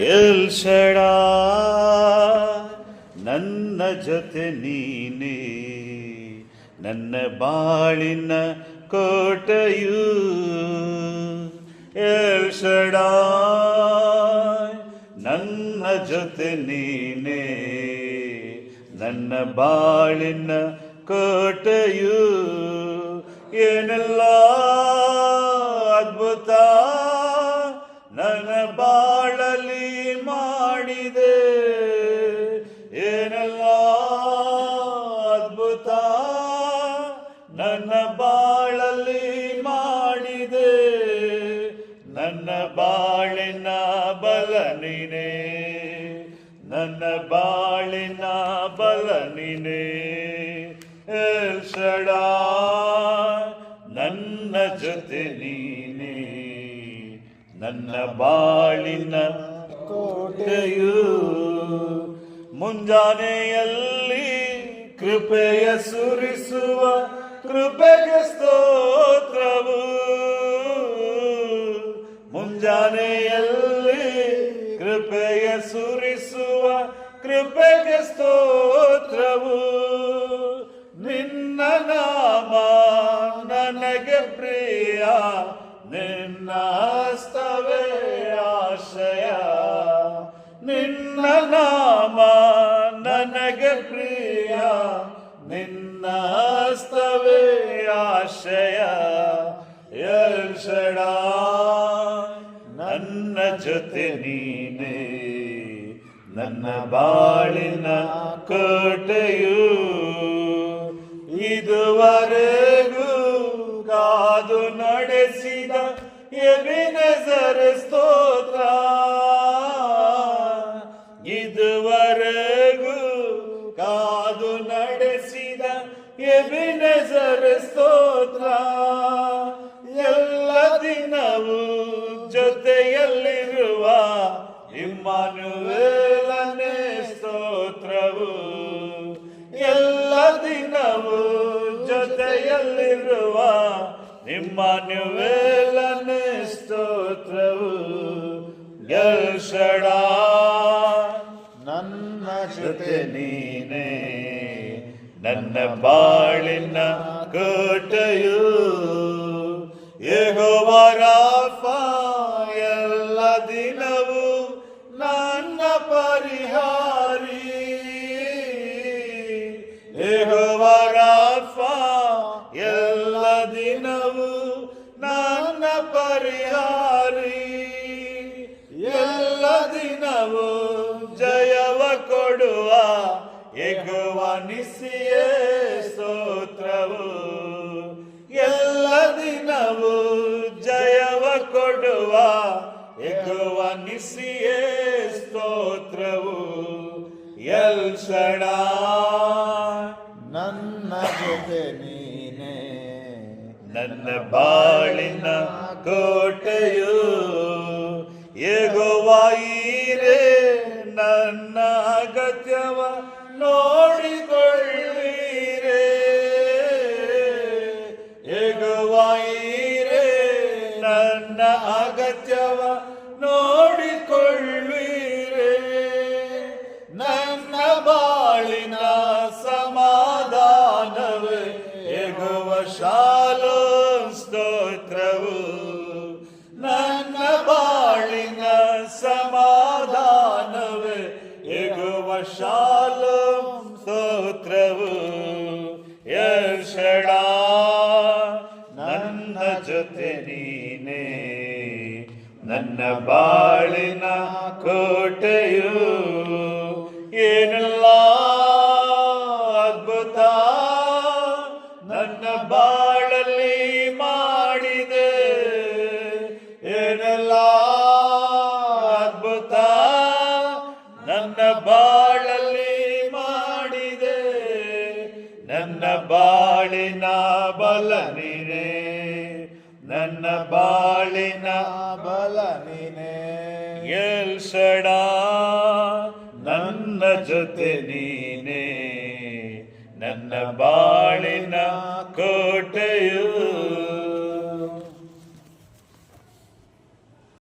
ಎಲ್ಷಡ ನನ್ನ ಜೊತೆ ನೀನೇ. ನನ್ನ ಬಾಳಿನ ಕೋಟೆಯು ಎಲ್ಷಡ ನನ್ನ ಜೊತೆ ನೀನೇ. ನನ್ನ ಬಾಳಿನ ಕೋಟೆಯು ಏನೆಲ್ಲ ಅದ್ಭುತ ಮಾಡಿದೆ. ಏನೆಲ್ಲ ಅದ್ಭುತ ನನ್ನ ಬಾಳಲ್ಲಿ ಮಾಡಿದೆ. ನನ್ನ ಬಾಳಿನ ಬಲನಿನೆ ನೀನೇ. ನನ್ನ ಬಾಳಿನ ಬಲನಿನೆ ನೀನೇ. ನನ್ನ ಜೊತೆ ನೀನೇ. ನನ್ನ ಬಾಳಿನ ಕೋಟೆಯು ಮುಂಜಾನೆಯಲ್ಲಿ ಕೃಪೆಯ ಸುರಿಸುವ ಕೃಪೆಗೆ ಸ್ತೋತ್ರವು. ಮುಂಜಾನೆಯಲ್ಲಿ ಕೃಪೆಯ ಸುರಿಸುವ ಕೃಪೆಗೆ ಸ್ತೋತ್ರವು. ನಿನ್ನ ನಾಮ ನನಗೆ ಪ್ರಿಯ, ನಿನ್ನ ಆಶಯ ನಿನ್ನ ನಾಮ ನನಗೆ ಪ್ರಿಯ, ನಿನ್ನ ಹಸ್ತವೇ ಆಶಯ. ಎಲ್ಷಡ, ನನ್ನ ಜೊತೆ ನೀನೇ, ನನ್ನ ಬಾಳಿನ ಕೋಟೆಯು. ಇದುವರೆಗೂ ಕಾದು ನಡೆಸಿದ ಎಬಿನ ಸ್ತೋತ್ರ ಇದುವರೆಗೂ ಕಾದು ನಡೆಸಿದ ಎಬಿನೆಸರ ಸ್ತೋತ್ರ. ಎಲ್ಲ ದಿನವೂ ಜೊತೆಯಲ್ಲಿರುವ ಇಮ್ಮನುವೇಲನೆ ಸ್ತೋತ್ರವು. ಎಲ್ಲ ದಿನವೂ ಜೊತೆಯಲ್ಲಿರುವ ಇಮ್ಮನುವೇಲನೆ ಸ್ತೋತ್ರವು. ನನ್ನ ಜೊತೆ ನೀನೆ. ನನ್ನ ಬಾಳಿನ ಕೋಟೆಯು ಯೆಹೋವರಾಫ ಎಲ್ಲ ದಿನವೂ ನನ್ನ ಪರಿಹಾರಿ. ಯೆಹೋವರಾಫ ಎಲ್ಲ ದಿನವೂ ನನ್ನ ಪರಿಹಾರಿ. ಎಲ್ಲ ದಿನವೂ ಎಗುವ ನಿಸಿಯೇ ಸ್ತೋತ್ರವು ಎಲ್ಲ ದಿನವೂ ಜಯವ ಕೊಡುವ ಎಗುವನಿಸಿಯೇ ಸ್ತೋತ್ರವು ಸ್ತೋತ್ರವು ಎಲ್ಷಡ ನನ್ನ ಜೊತೆ ನೀನೆ. ನನ್ನ ಬಾಳಿನ ಕೋಟೆಯು. ಏಗೋವಾಯಿರೇ ನನ್ನ ನೋಡಿಕೊಳ್ಳಿರೆ ಏಗೋವಾಯಿರೇ ನನ್ನ ಅಗತ್ಯವ ನೋಡಿಕೊಳ್ಳಿರೆ. ನನ್ನ ಬಾಳಿನ ಸಮಾಧಾನವೇ ಎಗುವ ಶಾಲೋ ಎಗುವ ಶಾಲೋ ಸ್ತೋತ್ರವು ಯರ್ಷಡ ನನ್ನ ಜೊತೆ ನೀನೇ ನನ್ನ ಬಾಳಿನ ಕೋಟೆಯು ಏನೆಲ್ಲ ಅದ್ಭುತ ನನ್ನ ಬಾಳಲ್ಲಿ ಬಾಳಲ್ಲಿ ಮಾಡಿದೆ. ನನ್ನ ಬಾಳಿನ ಬಲನಿನೆ ನೀನೇ. ನನ್ನ ಬಾಳಿನ ಬಲನಿನೇ ಎಲ್ಸಡ ನನ್ನ ಜೊತೆ ನೀನೇ. ನನ್ನ ಬಾಳಿನ ಕೋಟೆಯು